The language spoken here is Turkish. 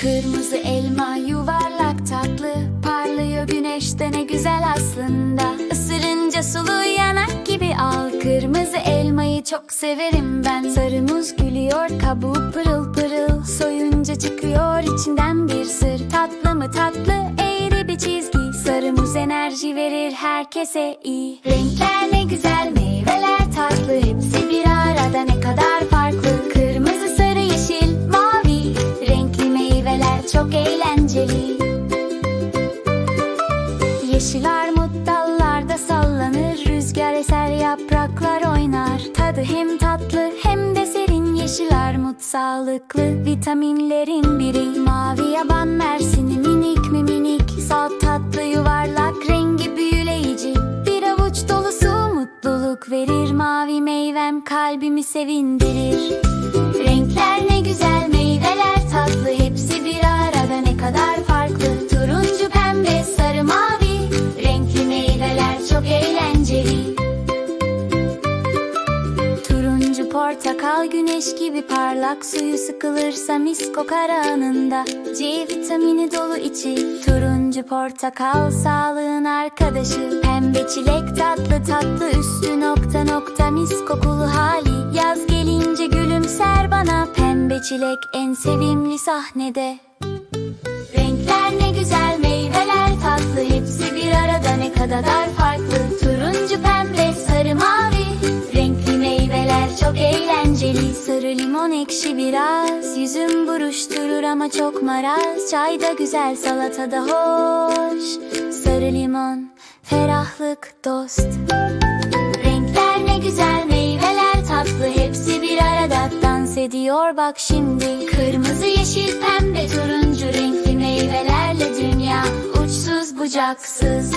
Kırmızı elma yuvarlak tatlı. Parlıyor güneşte ne güzel aslında. Isırınca sulu yanak gibi al. Kırmızı elmayı çok severim ben. Sarı muz gülüyor kabuğu pırıl pırıl. Soyunca çıkıyor içinden bir sır. Tatlı mı tatlı eğri bir çizgi. Sarı muz enerji verir herkese iyi. Renkler ne güzel meyveler tatlı. Hepsi Yeşil armut dallarda sallanır Rüzgar eser yapraklar oynar. Tadı hem tatlı hem de serin Yeşil armut sağlıklı. Vitaminlerin biri Mavi yaban mersini minik mi minik Salt tatlı yuvarlak rengi büyüleyici. Bir avuç dolusu mutluluk verir Mavi meyvem kalbimi sevindirir. Renkler ne güzel meyveler portakal güneş gibi parlak Suyu sıkılırsa mis kokar anında. C vitamini dolu içi Turuncu portakal sağlığın arkadaşı. Pembe çilek tatlı tatlı üstü nokta nokta mis kokulu hali. Yaz gelince gülümser bana Pembe çilek en sevimli sahnede. Renkler ne güzel meyveler tatlı Hepsi bir arada ne kadar limon ekşi biraz Yüzüm buruşturur ama çok maraz. Çayda güzel salatada hoş. Sarı limon ferahlık dost. Renkler ne güzel meyveler tatlı. Hepsi bir arada dans ediyor. Bak şimdi Kırmızı yeşil pembe turuncu renkli meyvelerle dünya Uçsuz bucaksız